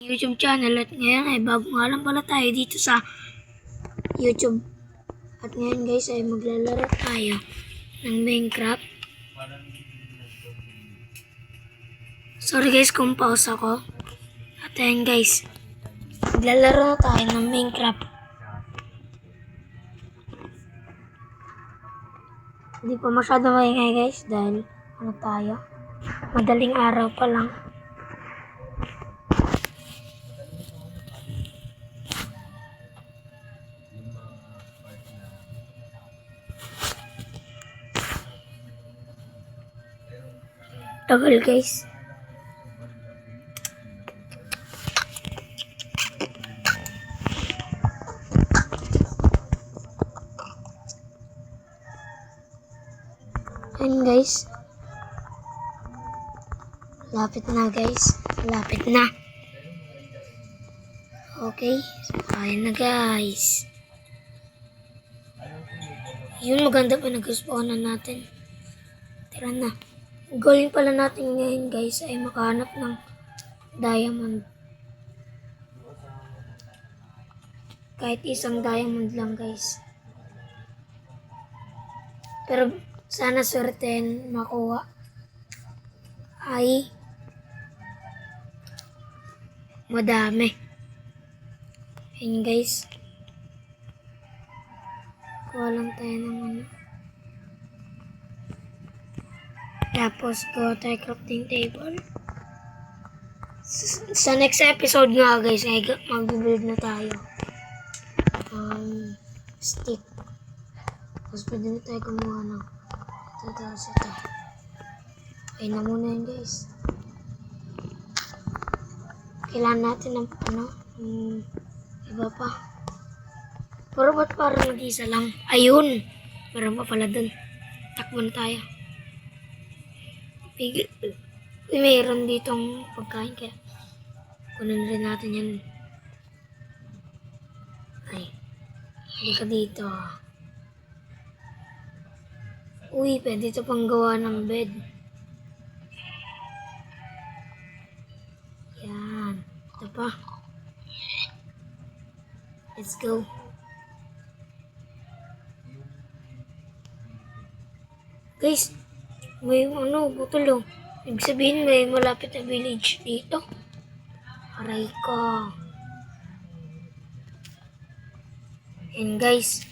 YouTube channel at ngayon ay bago nga lang pala tayo dito sa YouTube. At ngayon guys ay maglalaro tayo ng Minecraft. Sorry guys kung pause ako. At ayan guys, maglalaro na tayo ng Minecraft. Hindi pa masyado maingay guys dahil ano tayo, madaling araw pa lang. Tagal guys. Ayun guys. Lapit na guys. Lapit na. Okay. Ayun na guys. Yun maganda pa nag-spawnan natin. Tara na. Goal pala natin ngayon guys ay makahanap ng diamond. Kahit isang diamond lang guys. Pero sana swerten makuha ay madami. Ayun guys. Kuha lang tayo ng ano. Tapos, gawa tayo crafting table. Sa next episode nga guys, ay mag-build na tayo. Um, stick. Tapos pwede na tayo kumuha ng ito, tapos ito. Okay na muna yun guys. Kailangan natin ng ano, um, iba pa. Pero ba't parang nag-isa lang? Ayun! Meron pa pala dun. Takbo na tayo. May mayroon ditong pagkain kaya kunin rin natin yan. Ay, halika dito. Uy, pwede ito pang gawa ng bed. Yan. Ito pa. Let's go. Guys, may ano, butol oh. Ibig sabihin may malapit na village dito. Aray ko. And guys,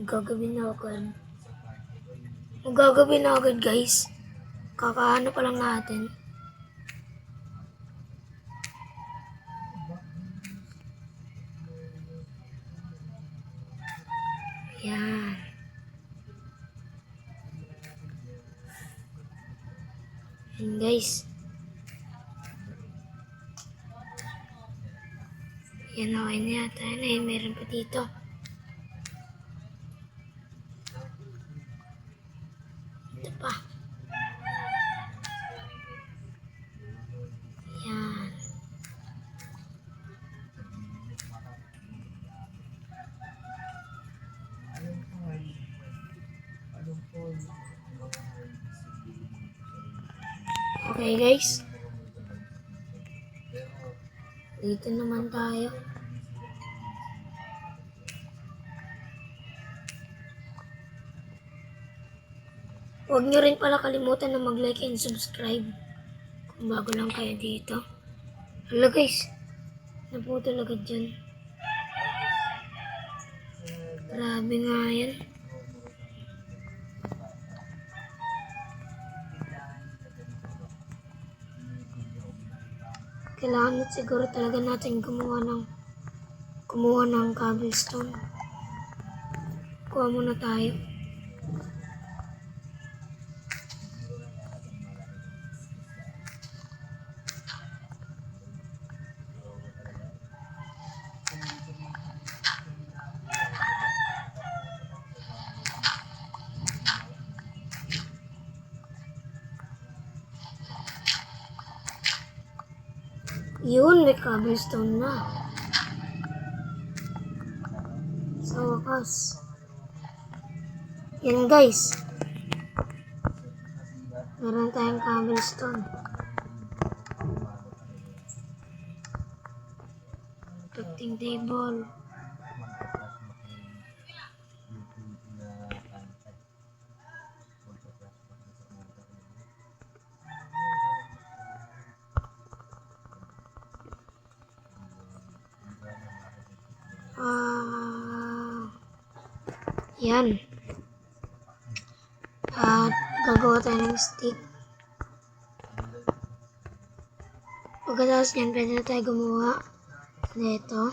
gagawin na agad. Magagawin na agad guys. Kakahanap pa lang natin. Guys. Yan okay na yata. Ay meron pa dito. Okay guys. Dito naman tayo. Huwag nyo rin pala kalimutan na mag-like and subscribe kung bago lang kayo dito. Hala guys, naputol agad dyan. Grabe nga yan. Kailangan siguro talaga natin gumawa ng kumuha ng cobblestone. Kuha muna tayo. cobblestone na. Sa wakas. Yan guys. Meron tayong cobblestone. Pagting table. Yan. At gagawa tayo ng stick. Pagkatapos yan, pwede na tayo gumawa nito.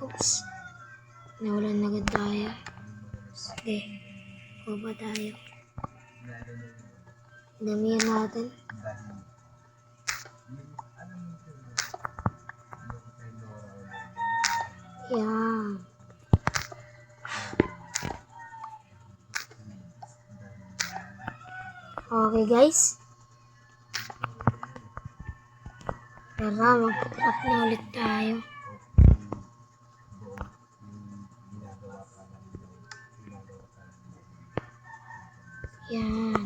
Oops. Nawalan na agad tayo. Sige. Kuha tayo. Damihan natin. Yan. Okay guys. Tara, mag-trap na ulit tayo. Yan.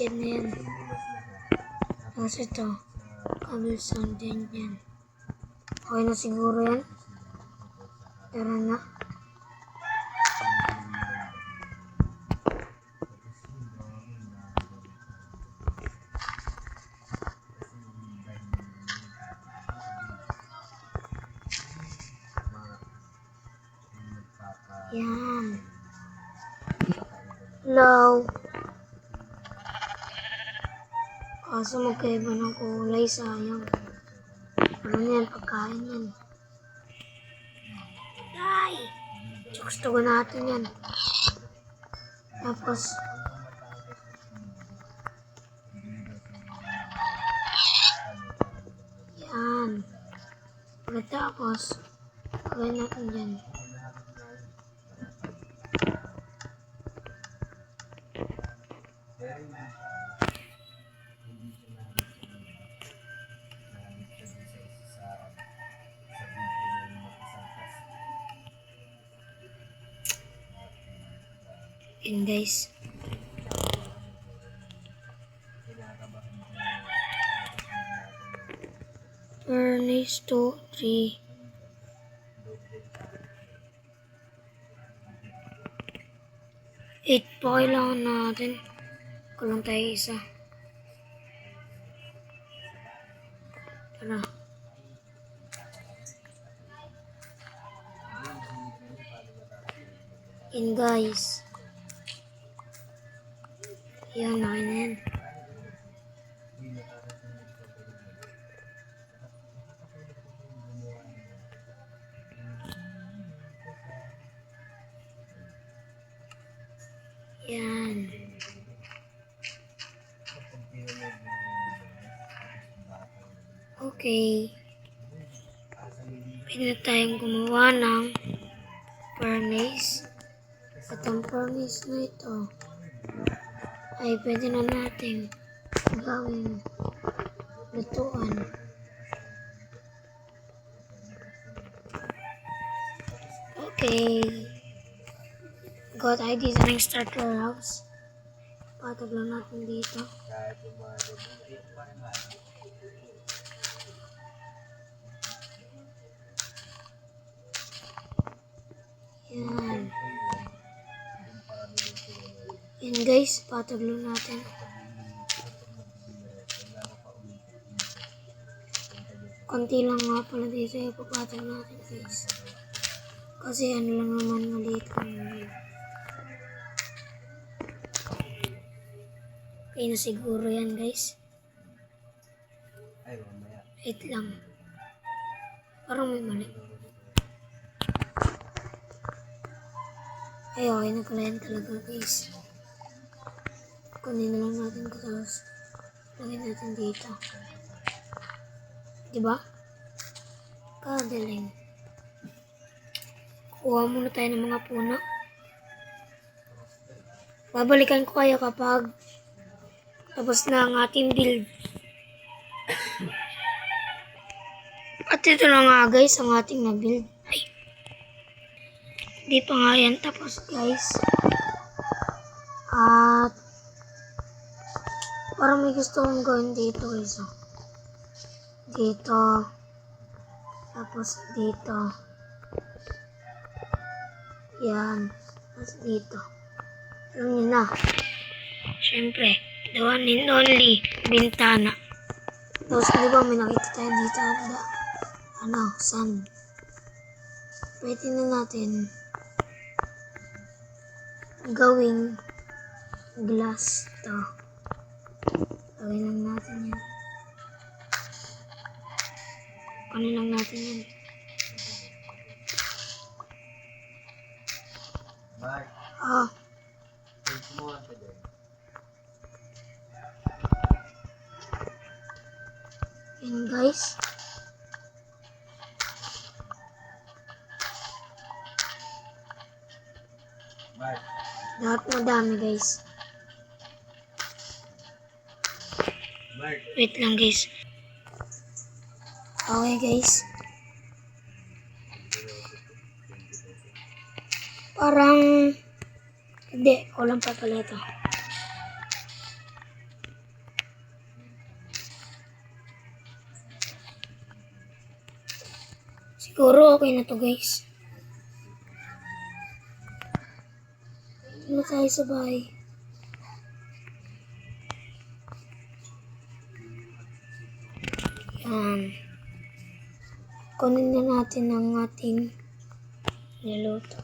Diyan na yan. Tapos ito. Cobblestone din yan. Okay na siguro yan. Tara na. Yan. Hello. Kaso magkaiba ng kulay, sayang. Ano yan, pagkain yan. Ay! Gusto ko natin yan. Tapos, Yan guys. Furnace 2, 3. Eight pa kailangan natin. Kulang tayo isa. Tara. Yan guys. Yan, okay na yan. Yan. Okay. Pwede na tayong gumawa ng furnace. At ang furnace na ito ay pwede na natin gawin lutuan. Okay. Got tayo dito ng starter house. Patag lang natin dito. Yan. Yan guys, patag lang natin. Konti lang nga pala dito yung papatag natin guys. Kasi ano lang naman maliit lang yun. Okay na siguro yan guys. Wait lang. Parang may mali. Ay, okay na pala talaga guys. Kunin na lang natin ito tapos lagyan natin dito. Diba? Kagaling. Kuha muna tayo ng mga puno. Babalikan ko kayo kapag tapos na ang ating build. At ito na nga guys ang ating na-build. Hindi pa nga yan tapos guys. At parang may gusto kong gawin dito guys. oh. Dito. Tapos dito. Yan. Tapos dito. Alam niyo na. Siyempre, the one and only bintana. Tapos di ba may nakita tayo dito ano, sun. Pwede na natin gawing glass to. Gawin lang natin yan. Ano lang natin yan. Mark, kumuha ka dyan. yan guys. Lahat madami guys. Wait lang guys. Okay guys. Parang... Hindi, kulang pa pala ito. Siguro okay na to guys. Tayo sa bahay? Yan. Kunin na natin ang ating niluto.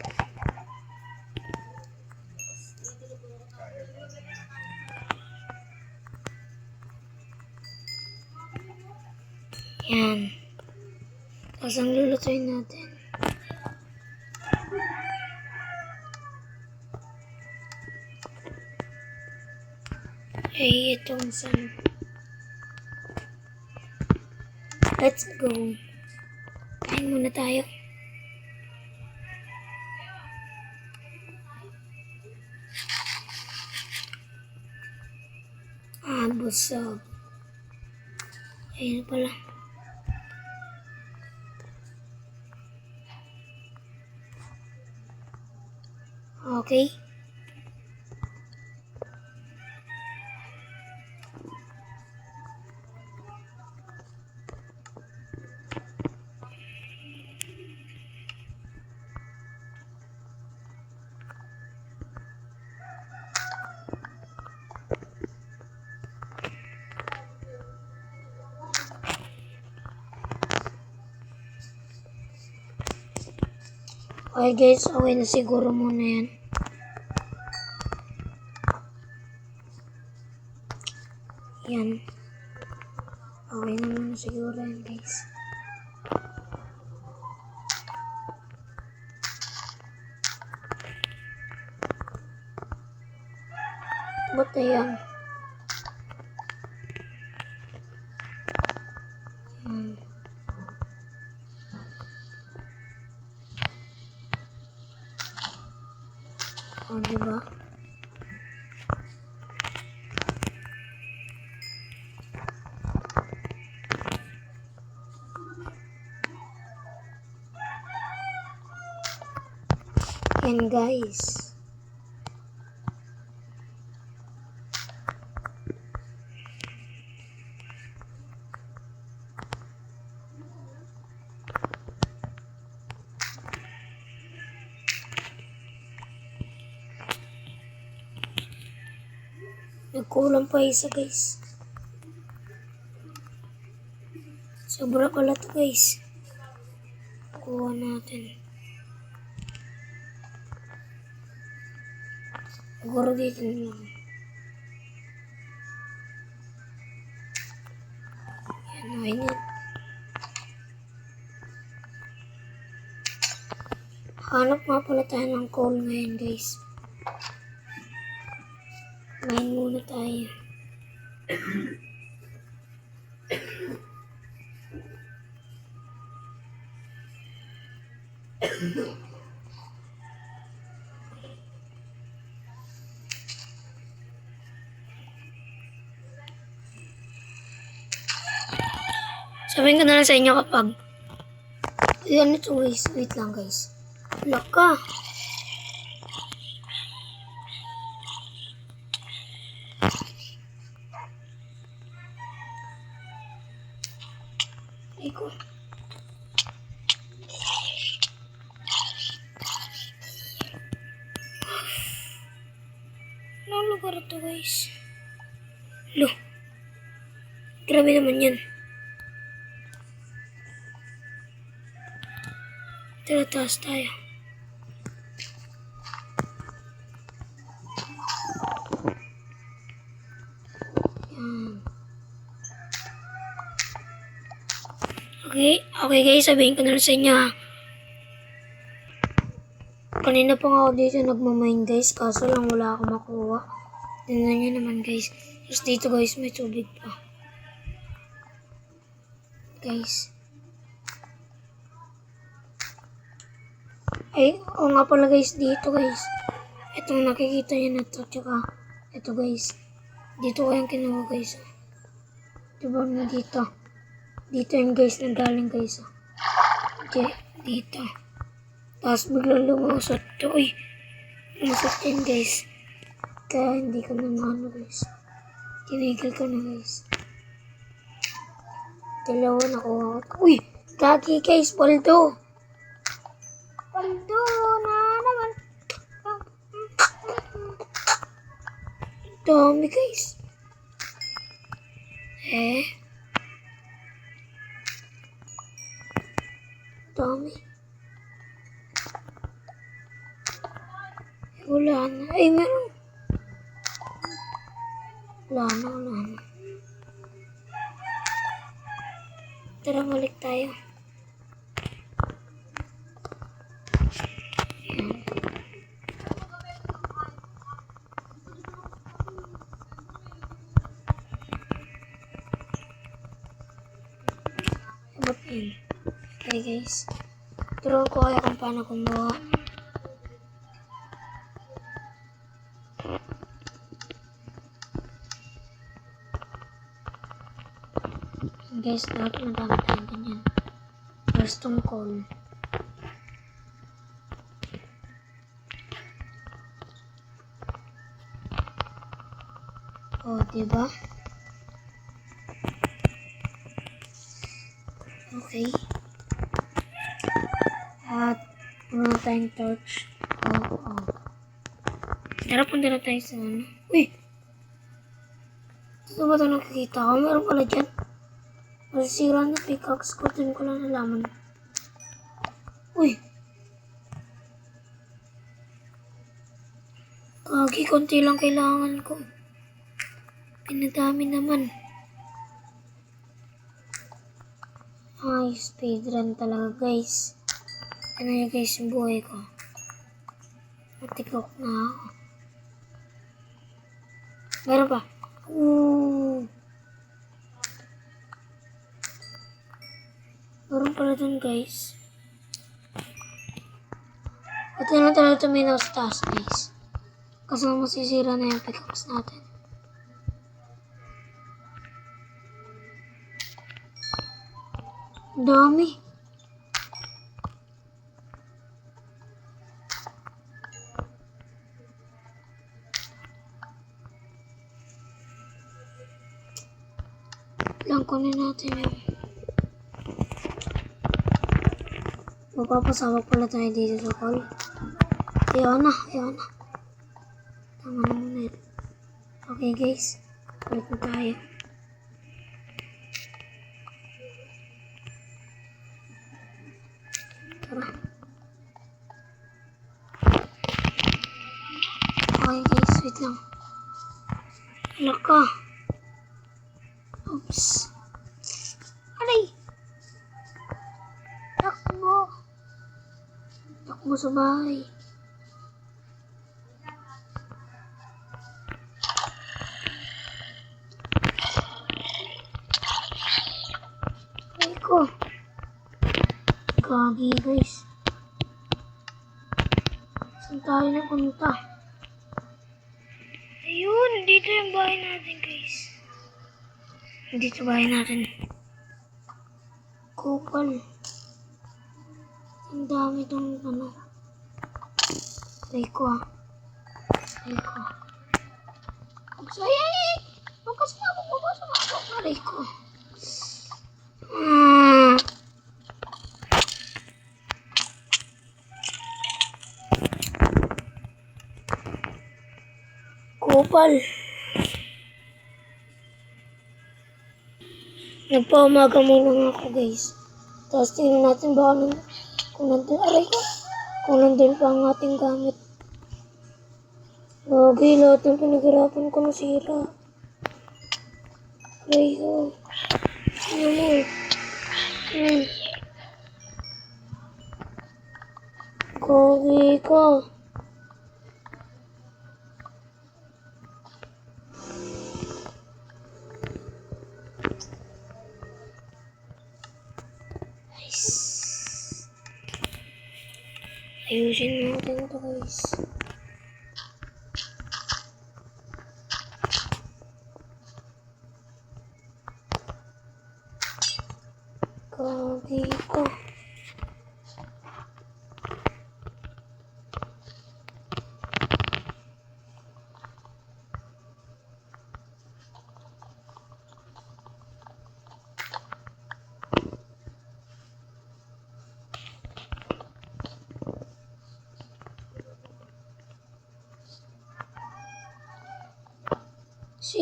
Yan. Tapos ang lulutuin natin. Ay, itong san. Let's go. Kain muna tayo. Ah, busog. Ayun pala. Okay. Okay guys, okay na siguro muna yan. Yan. Okay na muna siguro yan guys. Ba't na Yan guys. Nagkulang pa isa guys. Sobra pala to guys. Kuha natin. Siguro dito na. Yan, okay na. Hanap nga pala tayo ng coal ngayon guys. Ngayon muna tayo. Sabihin ko na lang sa inyo kapag yan ito guys. Wait lang guys. Lock ka. Ikaw. Anong lugar ito guys? Lo. Grabe naman yan. Tara, taas tayo. Okay, okay guys, sabihin ko na lang sa inyo ha. Kanina pa nga ako dito nagmamain guys, kaso lang wala akong makuha. Tingnan nyo naman guys. Tapos dito guys, may tubig pa. Guys. Ay, oo nga pala guys, dito guys. Itong nakikita nyo na to, tsaka ito guys. Dito ko yung kinuha guys. Diba na dito? Dito yung guys na galing guys. Okay, dito. Tapos biglang lumusot to. Uy, lumusot yan guys. Kaya hindi ko na maano guys. Tinigil ko na guys. Dalawa nakuha ko. Uy, gagi guys, paldo. Paldo na naman. Dami guys. Eh? Dami. Eh, wala na. Ay, meron. Wala na, wala na. Tara, balik tayo. Guys. Turuan ko kayo kung paano kumuha. Guys, lahat madami tayong ganyan. First tungkol. Oh, diba? Okay. At, wala tayong torch. Oh, oh. Tara, punta na tayo sa ano. Uy! Ito ba ito nakikita ko? Meron pala dyan. Masisira na pickaxe ko. Dun ko lang nalaman. Uy! Kagi, konti lang kailangan ko. Pinadami naman. Ay, speedrun talaga guys. Ano yun guys yung buhay ko. Matikok na ako. Meron pa. Ooh. Meron pala dun guys. At na talaga tuminaw sa taas guys. Kasi masisira na yung pickaxe natin. Dami. Lang kunin natin yung Magpapasawag pala tayo dito sa call. Ayaw na, ayaw na. Tama na muna yun. Okay guys, balik na tayo. Bahay. Ay ko. Gagi guys. Saan tayo napunta? Ayun, dito yung bahay natin guys. Dito bahay natin. Kupal. Ang dami tong ano. Ay ko ah. Ay ko. Ay, ay, ay! Huwag kasi ako bubasa ako. Aray ko. Ah. Kupal. Nagpaumaga muna nga ako guys. Tapos tingnan natin baka nun, kung nandun, aray ko, kung nandun pa ang ating gamit. Lagi, lahat ng pinaghirapan ko nasira. Aray ko. Ano mo? Hmm. Gogi ka. Nice. Ayusin natin to guys. Gogi ko.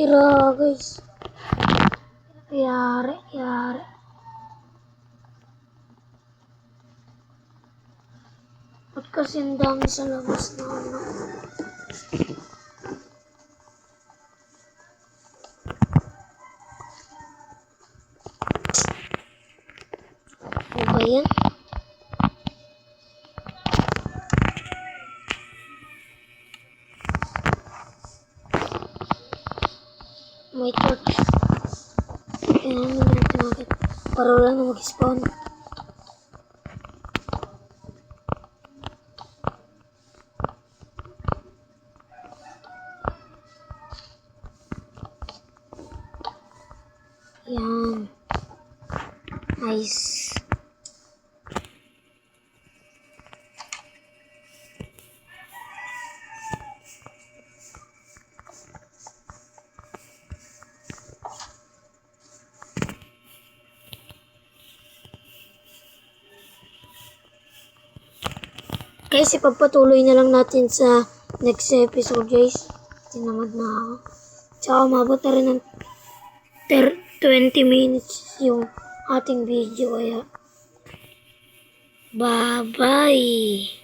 Sira guys. Yari, yari. Ba't kasi ang dami sa labas na? Ano Para wala na. Yan. Nice. Guys, ipagpatuloy na lang natin sa next episode, guys. Tinamad na ako. Tsaka umabot na rin ng ter- 20 minutes yung ating video. Kaya, bye-bye!